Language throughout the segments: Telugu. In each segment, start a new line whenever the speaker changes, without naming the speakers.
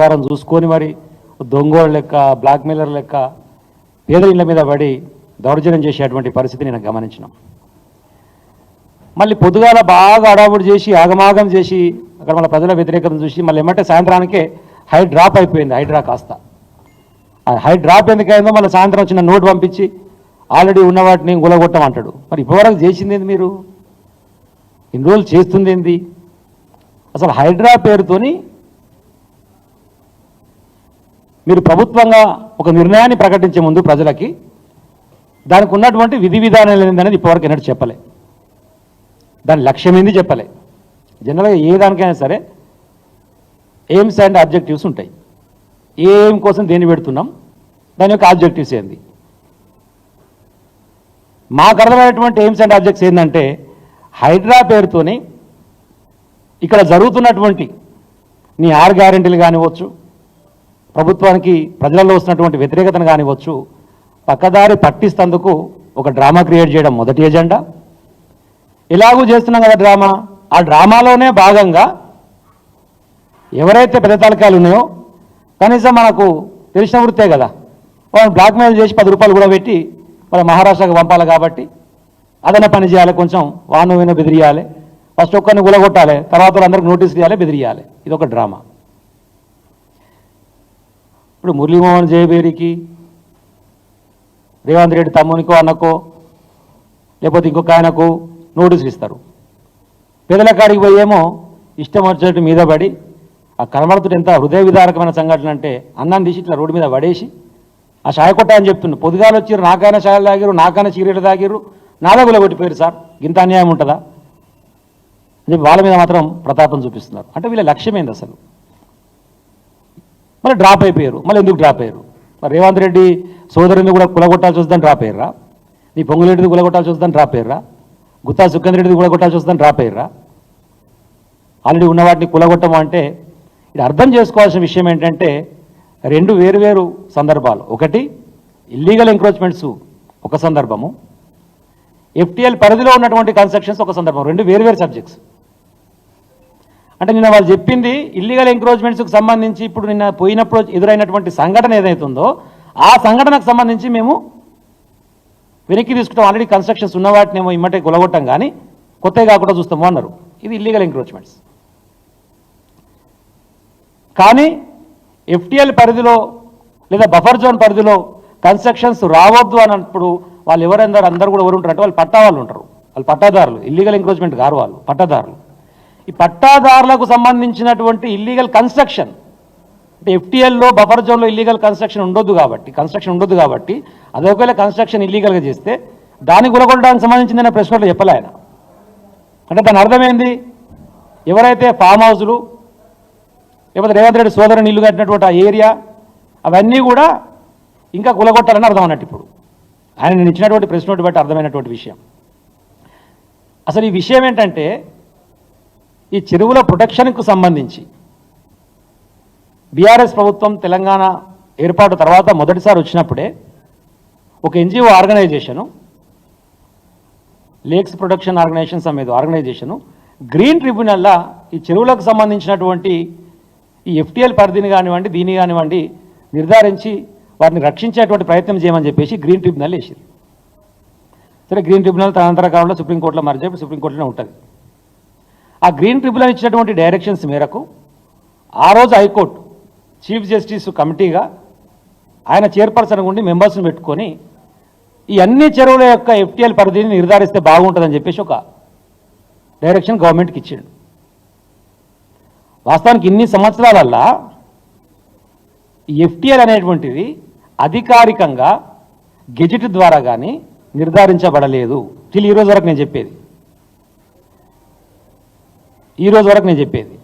ముఖద్వారం చూసుకొని మరి దొంగోళ్ళ లెక్క బ్లాక్మెయిలర్ లెక్క పేద ఇళ్ళ మీద పడి దౌర్జన్యం చేసేటువంటి పరిస్థితి నేను గమనించినాం. మళ్ళీ పొద్దుగాల బాగా అడావుడు చేసి ఆగమాగం చేసి అక్కడ మళ్ళీ ప్రజల వ్యతిరేకతను చూసి మళ్ళీ ఏమంటే సాయంత్రానికే హై డ్రాప్ అయిపోయింది హైడ్రా కాస్త. హైడ్రాప్ హై డ్రాప్ ఎందుకైందో మళ్ళీ సాయంత్రం వచ్చిన నోట్ పంపించి ఆల్రెడీ ఉన్న వాటిని గులగొట్టమంటాడు. మరి ఇప్పటివరకు చేసింది ఏంది మీరు? ఇన్ని రోజులు చేస్తుంది ఏంది అసలు హైడ్రా పేరుతోని మీరు ప్రభుత్వంగా ఒక నిర్ణయాన్ని ప్రకటించే ముందు ప్రజలకి దానికి ఉన్నటువంటి విధి విధానాలు ఏంటనేది ఇప్పటివరకు ఎన్నడూ చెప్పలే. దాని లక్ష్యం ఏంది చెప్పలే. జనరల్గా ఏ దానికైనా సరే ఎయిమ్స్ అండ్ ఆబ్జెక్టివ్స్ ఉంటాయి. ఏ ఎయిమ్ కోసం దేన్ని పెడుతున్నాం? దాని యొక్క ఆబ్జెక్టివ్స్ ఏంది? మాకు అర్థమైనటువంటి ఎయిమ్స్ అండ్ ఆబ్జెక్ట్స్ ఏంటంటే హైడ్రా పేరుతోని ఇక్కడ జరుగుతున్నటువంటి నీ ఆరు గ్యారెంటీలు కానివ్వచ్చు ప్రభుత్వానికి ప్రజలలో వస్తున్నటువంటి వ్యతిరేకతను కానివ్వచ్చు పక్కదారి పట్టిస్తందుకు ఒక డ్రామా క్రియేట్ చేయడం మొదటి ఎజెండా. ఇలాగూ చేస్తున్నాం కదా డ్రామా. ఆ డ్రామాలోనే భాగంగా ఎవరైతే పెద్ద తలకాయలు ఉన్నాయో కనీసం మనకు తెలిసిన వృత్తే కదా. వాళ్ళని బ్లాక్మెయిల్ చేసి పది రూపాయలు కూడా పెట్టి వాళ్ళ మహారాష్ట్రకు పంపాలి కాబట్టి అదన పని చేయాలి కొంచెం వాను వేను బెదిరియాలి ఫస్ట్ ఒక్కరిని గులగొట్టాలి తర్వాత అందరికి నోటీస్ ఇవ్వాలి బెదిరియాలి. ఇది ఒక డ్రామా. ఇప్పుడు మురళీమోహన్ జయబేరికి రేవంత్ రెడ్డి తమ్మునికో అన్నకో లేకపోతే ఇంకొక ఆయనకు నోటీసులు ఇస్తారు. పేదల కాడికి పోయేమో ఇష్టం వచ్చినట్టు మీద పడి ఆ కనబడుతుంటే ఎంత హృదయ విదారకమైన సంఘటన అంటే అన్నాన్ని తీసి ఇట్లా రోడ్డు మీద పడేసి ఆ షాయ కొట్ట అని చెప్తున్నా పొద్దుగాలు వచ్చిర్రు నాకైనా షాయలు తాగిరు నాకైనా చీరలు తాగిరు నాదే కొట్టిపోయారు సార్. ఇంత అన్యాయం ఉంటుందా? అని వాళ్ళ మీద మాత్రం ప్రతాపం చూపిస్తున్నారు. అంటే వీళ్ళ లక్ష్యం ఏంది అసలు? మళ్ళీ డ్రాప్ అయిపోయారు. మళ్ళీ ఎందుకు డ్రాప్ అయ్యారు మరి రేవంత్ రెడ్డి సోదరుని కూడా కులగొట్టాల్సి వస్తుందని డ్రాప్ అయ్యారా నీ పొంగులరెడ్డిది కులగొట్టాల్సి వస్తుందని డ్రాప్ అయ్యారా గుత్తా సుఖేంద్ర రెడ్డిది కులగొట్టాల్సి వస్తుందని డ్రాప్ అయ్యారా ఆల్రెడీ ఉన్న వాటిని కులగొట్టము అంటే ఇది అర్థం చేసుకోవాల్సిన విషయం ఏంటంటే రెండు వేరువేరు సందర్భాలు. ఒకటి ఇల్లీగల్ ఎంక్రోచ్మెంట్స్ ఒక సందర్భము. ఎఫ్టీఎల్ పరిధిలో ఉన్నటువంటి కన్స్ట్రక్షన్స్ ఒక సందర్భం. రెండు వేరువేరు సబ్జెక్ట్స్ అంటే నిన్న వాళ్ళు చెప్పింది ఇల్లీగల్ ఎంక్రోచ్మెంట్స్కి సంబంధించి ఇప్పుడు నిన్న పోయినప్పుడు ఎదురైనటువంటి సంఘటన ఏదైతుందో ఆ సంఘటనకు సంబంధించి మేము వెనక్కి తీసుకుంటాం. ఆల్రెడీ కన్స్ట్రక్షన్స్ ఉన్న వాటినేమో ఇమ్మటే కొలగొట్టం కానీ కొత్తవి కాకుండా చూస్తాము అన్నారు. ఇది ఇల్లీగల్ ఎంక్రోచ్మెంట్స్ కానీ ఎఫ్టీఎల్ పరిధిలో లేదా బఫర్ జోన్ పరిధిలో కన్స్ట్రక్షన్స్ రావద్దు అన్నప్పుడు వాళ్ళు ఎవరందరూ అందరూ కూడా ఎవరు ఉంటారు అంటే వాళ్ళు పట్టా వాళ్ళు ఉంటారు. వాళ్ళు పట్టాదారులు. ఇల్లీగల్ ఎంక్రోచ్మెంట్ గారు వాళ్ళు పట్టాదారులు. ఈ పట్టాదారులకు సంబంధించినటువంటి ఇల్లీగల్ కన్స్ట్రక్షన్ అంటే ఎఫ్టీఎల్లో బఫర్ జోన్లో ఇల్లీగల్ కన్స్ట్రక్షన్ ఉండొద్దు కాబట్టి కన్స్ట్రక్షన్ ఉండొద్దు కాబట్టి అది ఒకవేళ కన్స్ట్రక్షన్ ఇల్లీగల్గా చేస్తే దాన్ని గులగొట్టడానికి సంబంధించింది నేను ప్రశ్న చెప్పలే ఆయన? అంటే దాని అర్థమైంది? ఎవరైతే ఫామ్ హౌస్లు లేకపోతే రేవంత్ రెడ్డి సోదరుని ఇల్లు కట్టినటువంటి ఆ ఏరియా అవన్నీ కూడా ఇంకా కులగొట్టాలని అర్థం అన్నట్టు ఇప్పుడు. ఆయన నేను ఇచ్చినటువంటి ప్రెస్ నోట్ బట్టి అర్థమైనటువంటి విషయం. అసలు ఈ విషయం ఏంటంటే ఈ చెరువుల ప్రొటెక్షన్కు సంబంధించి. బీఆర్ఎస్ ప్రభుత్వం తెలంగాణ ఏర్పాటు తర్వాత మొదటిసారి వచ్చినప్పుడే ఒక NGO organisation lakes protection organisations అనేది ఆర్గనైజేషను గ్రీన్ ట్రిబ్యునల్లా ఈ చెరువులకు సంబంధించినటువంటి ఈ ఎఫ్టీఎల్ పరిధిని కానివ్వండి దీన్ని కానివ్వండి నిర్ధారించి వారిని రక్షించేటువంటి ప్రయత్నం చేయమని చెప్పేసి గ్రీన్ ట్రిబ్యునల్ వేసింది. సరే గ్రీన్ ట్రిబ్యునల్ తదనంతర కాలంలో సుప్రీంకోర్టులో మరిచి ఇప్పుడు సుప్రీంకోర్టులో ఉంటుంది. ఆ గ్రీన్ ట్రిబ్యునల్ ఇచ్చినటువంటి డైరెక్షన్స్ మేరకు ఆ రోజు హైకోర్టు చీఫ్ జస్టిస్ కమిటీగా ఆయన చైర్పర్సన్ ఉండి మెంబర్స్ని పెట్టుకొని ఈ అన్ని చెరువుల యొక్క ఎఫ్టీఎల్ పరిధిని నిర్ధారిస్తే బాగుంటుందని చెప్పేసి ఒక డైరెక్షన్ గవర్నమెంట్కి ఇచ్చిండు. వాస్తవానికి ఇన్ని సంవత్సరాలల్లా ఈ ఎఫ్టీఎల్ అనేటువంటిది అధికారికంగా గెజిట్ ద్వారా కానీ నిర్ధారించబడలేదు. till ఈ వరకు నేను చెప్పేది. ఈ రోజు వరకు నేను చెప్పేది.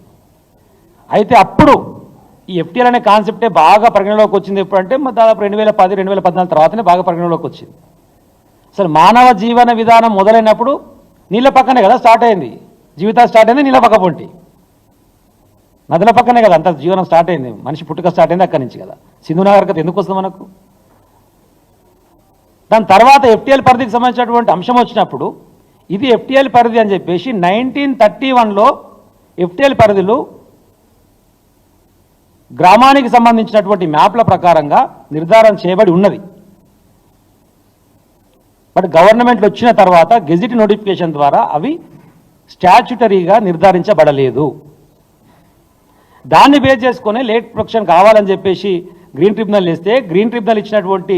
అయితే అప్పుడు ఈ ఎఫ్టీఎల్ అనే కాన్సెప్టే బాగా పరిగణలోకి వచ్చింది ఎప్పుడంటే దాదాపు రెండు వేల పది రెండు వేల పద్నాలుగు తర్వాతనే బాగా పరిగణలోకి వచ్చింది. అసలు మానవ జీవన విధానం మొదలైనప్పుడు నీళ్ళ పక్కనే కదా స్టార్ట్ అయింది. జీవితాలు స్టార్ట్ అయింది నీళ్ళ పక్క పొంటి. నదుల పక్కనే కదా అంత జీవనం స్టార్ట్ అయింది. మనిషి పుట్టుక స్టార్ట్ అయింది అక్కడి నుంచి కదా. సింధు నాగరికత ఎందుకు వస్తుంది మనకు? దాని తర్వాత ఎఫ్టీఎల్ పరిధికి సంబంధించినటువంటి అంశం వచ్చినప్పుడు ఇది ఎఫ్టీఎల్ పరిధి అని చెప్పేసి నైన్టీన్ థర్టీ వన్లో ఎఫ్టీఎల్ పరిధిలో గ్రామానికి సంబంధించినటువంటి మ్యాప్ల ప్రకారంగా నిర్ధారణ చేయబడి ఉన్నది. బట్ గవర్నమెంట్లు వచ్చిన తర్వాత గెజిట్ నోటిఫికేషన్ ద్వారా అవి స్టాచ్యుటరీగా నిర్ధారించబడలేదు. దాన్ని బేస్ చేసుకొని లేట్ ప్రొడక్షన్ కావాలని చెప్పేసి గ్రీన్ ట్రిబ్యునల్ ఇస్తే గ్రీన్ ట్రిబ్యునల్ ఇచ్చినటువంటి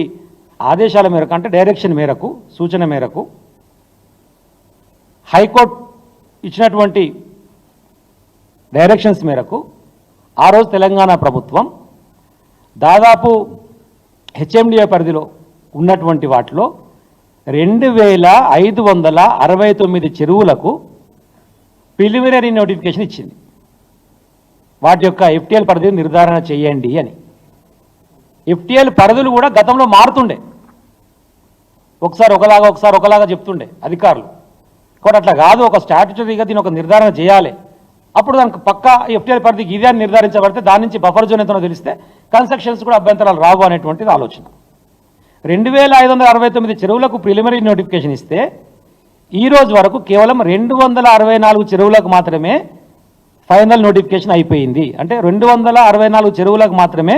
ఆదేశాల మేరకు అంటే డైరెక్షన్ మేరకు సూచన మేరకు హైకోర్టు ఇచ్చినటువంటి డైరెక్షన్స్ మేరకు ఆ రోజు తెలంగాణ ప్రభుత్వం దాదాపు హెచ్ఎండిఏ పరిధిలో ఉన్నటువంటి వాటిలో రెండు వేల ఐదు వందల అరవై తొమ్మిది చెరువులకు ప్రిలిమినరీ నోటిఫికేషన్ ఇచ్చింది. వాటి యొక్క ఎఫ్టీఎల్ పరిధిని నిర్ధారణ చేయండి అని. ఎఫ్టీఎల్ పరిధులు కూడా గతంలో మారుతుండే. ఒకసారి ఒకలాగా ఒకసారి ఒకలాగా చెప్తుండే అధికారులు. కాబట్టి అట్లా కాదు ఒక స్టాట్యుటరీగా దీని ఒక నిర్ధారణ చేయాలి. అప్పుడు దానికి పక్క ఎఫ్టిఎల్ పరిధికి ఇదే అని నిర్ధారించబడితే దాని నుంచి బఫర్ జోన్ ఎంతనో తెలిస్తే కన్స్ట్రక్షన్స్ కూడా అభ్యంతరాలు రావు అనేటువంటిది ఆలోచన. రెండు వేల ఐదు వందల అరవై తొమ్మిది చెరువులకు ప్రిలిమినరీ నోటిఫికేషన్ ఇస్తే ఈ రోజు వరకు కేవలం రెండు వందల అరవై నాలుగు చెరువులకు మాత్రమే ఫైనల్ నోటిఫికేషన్ అయిపోయింది. అంటే రెండు వందల అరవై నాలుగు చెరువులకు మాత్రమే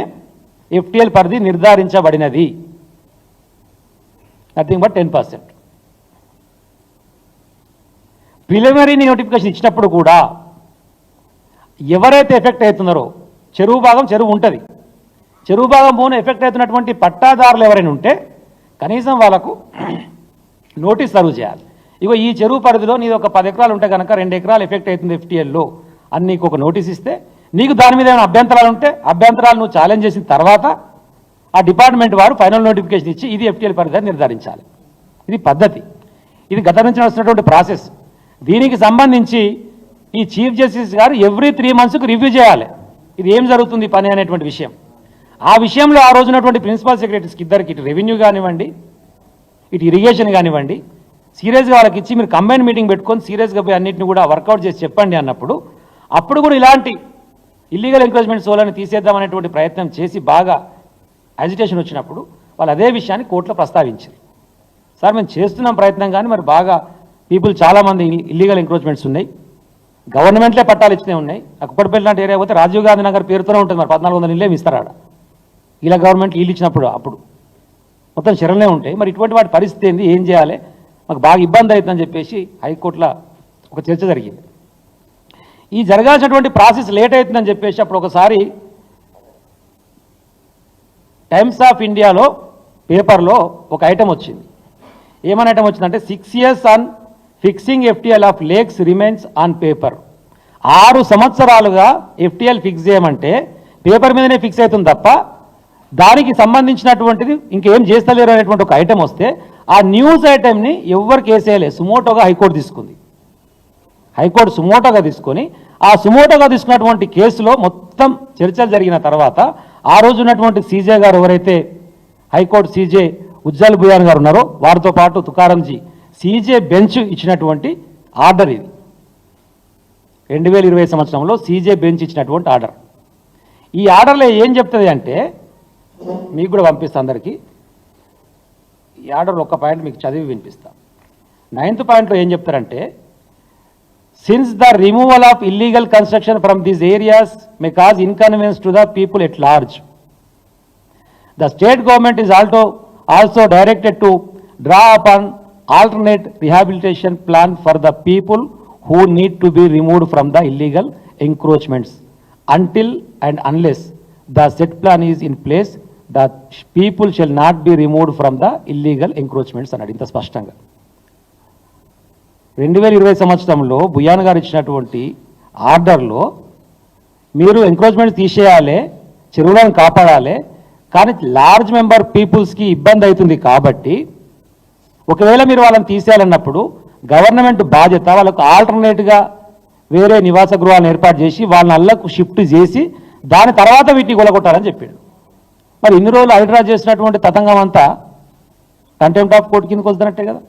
ఎఫ్టిఎల్ పరిధి నిర్ధారించబడినది. Nothing but ten percent preliminary notification ఇచ్చినప్పుడు కూడా ఎవరైతే ఎఫెక్ట్ అవుతున్నారో చెరువు భాగం చెరువు ఉంటుంది. చెరువు భాగం పోను ఎఫెక్ట్ అవుతున్నటువంటి పట్టాదారులు ఎవరైనా ఉంటే కనీసం వాళ్ళకు నోటీస్ సర్వ్ చేయాలి. ఇగో ఈ చెరువు పరిధిలో నీది ఒక పది ఎకరాలు ఉంటే కనుక రెండు ఎకరాలు ఎఫెక్ట్ అవుతుంది ఎఫ్టీఎల్లో అని నీకు ఒక నోటీస్ ఇస్తే నీకు దాని మీద ఏమైనా అభ్యంతరాలు ఉంటే అభ్యంతరాలు నువ్వు ఛాలెంజ్ చేసిన తర్వాత ఆ డిపార్ట్మెంట్ వారు ఫైనల్ నోటిఫికేషన్ ఇచ్చి ఇది ఎఫ్టీఎల్ పరిధి నిర్ధారించాలి. ఇది పద్ధతి. ఇది గత నుంచి వస్తున్నటువంటి ప్రాసెస్ దీనికి సంబంధించి ఈ చీఫ్ జస్టిస్ గారు ఎవ్రీ త్రీ మంత్స్కి రివ్యూ చేయాలి. ఇది ఏం జరుగుతుంది పని అనేటువంటి విషయం. ఆ విషయంలో ఆ రోజునటువంటి ప్రిన్సిపల్ సెక్రటరీస్కి ఇద్దరికి ఇటు రెవెన్యూ కానివ్వండి ఇటు ఇరిగేషన్ కానివ్వండి సీరియస్గా వాళ్ళకి ఇచ్చి మీరు కంబైన్ మీటింగ్ పెట్టుకొని సీరియస్గా పోయి అన్నింటిని కూడా వర్కౌట్ చేసి చెప్పండి అన్నప్పుడు అప్పుడు కూడా ఇలాంటి ఇల్లీగల్ ఎంక్రోచ్మెంట్ సోలని తీసేద్దాం అనేటువంటి ప్రయత్నం చేసి బాగా అజిటేషన్ వచ్చినప్పుడు వాళ్ళు అదే విషయాన్ని కోర్టులో ప్రస్తావించారు. సార్ మేము చేస్తున్నాం ప్రయత్నం కానీ మరి బాగా పీపుల్ చాలామంది ఇల్లీగల్ ఎంక్రోచ్మెంట్స్ ఉన్నాయి. గవర్నమెంట్లే పట్టాలు ఇచ్చినవి ఉన్నాయి. అక్కడిపల్లి లాంటి ఏరియా పోతే రాజీవ్ గాంధీ నగర్ పేరుతోనే ఉంటుంది. మరి పద్నాలుగు వందల ఇల్లేమి ఇస్తారు ఆడ. ఇలా గవర్నమెంట్ ఇల్లు ఇచ్చినప్పుడు అప్పుడు. మొత్తం శరణే ఉంటాయి. మరి ఇటువంటి వాటి పరిస్థితి ఏంది? ఏం చేయాలి? మాకు బాగా ఇబ్బంది అవుతుందని చెప్పేసి హైకోర్టులో ఒక చర్చ జరిగింది. ఈ జరగాల్సినటువంటి ప్రాసెస్ లేట్ అవుతుందని చెప్పేసి అప్పుడు ఒకసారి టైమ్స్ ఆఫ్ ఇండియాలో పేపర్లో ఒక ఐటెం వచ్చింది. ఏమని ఐటమ్ వచ్చిందంటే six years on fixing FTL of lakes remains on paper ఆరు సంవత్సరాలుగా ఎఫ్టీఎల్ ఫిక్స్ చేయమంటే పేపర్ మీదనే ఫిక్స్ అవుతుంది తప్ప దానికి సంబంధించినటువంటిది ఇంకేం చేస్తలేరు అనేటువంటి ఒక ఐటెం వస్తే ఆ న్యూస్ ఐటమ్ని ఎవరికి వేసేయలేదు సుమోటోగా హైకోర్టు తీసుకుంది. హైకోర్టు సుమోటోగా తీసుకొని ఆ సుమోటోగా తీసుకున్నటువంటి కేసులో మొత్తం చర్చలు జరిగిన తర్వాత ఆ రోజు ఉన్నటువంటి సీజే గారు ఎవరైతే హైకోర్టు సీజే ఉజ్జల్ భుయాన్ గారు ఉన్నారో వారితో పాటు తుకారంజీ సీజే బెంచ్ ఇచ్చినటువంటి ఆర్డర్ ఇది. రెండు వేల ఇరవై సంవత్సరంలో సీజే బెంచ్ ఇచ్చినటువంటి ఆర్డర్. ఈ ఆర్డర్లో ఏం చెప్తుంది అంటే మీకు కూడా పంపిస్తా అందరికీ. ఈ ఆర్డర్ ఒక పాయింట్ మీకు చదివి వినిపిస్తా. నైన్త్ పాయింట్లో ఏం చెప్తారంటే since the removal of illegal construction from these areas may cause inconvenience to the people at large the state government is alto also directed to draw up on alternate rehabilitation plan for the people who need to be removed from the illegal encroachments until and unless the set plan is in place the people shall not be removed from the illegal encroachments అన్నాడు ఇంత స్పష్టంగా. రెండు వేల ఇరవై సంవత్సరంలో భుయాన్ గారు ఇచ్చినటువంటి ఆర్డర్లో మీరు ఎంక్రోచ్మెంట్ తీసేయాలి చెరువులను కాపాడాలి కానీ లార్జ్ మెంబర్ పీపుల్స్కి ఇబ్బంది అవుతుంది కాబట్టి ఒకవేళ మీరు వాళ్ళని తీసేయాలన్నప్పుడు గవర్నమెంట్ బాధ్యత వాళ్ళకు ఆల్టర్నేట్గా వేరే నివాస గృహాలను ఏర్పాటు చేసి వాళ్ళని అల్లకు షిఫ్ట్ చేసి దాని తర్వాత వీటిని కొలగొట్టాలని చెప్పాడు. మరి ఇన్ని రోజులు హైడ్రా చేసినటువంటి తతంగం అంతా కంటెంప్ట్ ఆఫ్ కోర్టు కిందకు వస్తున్నట్టే కదా.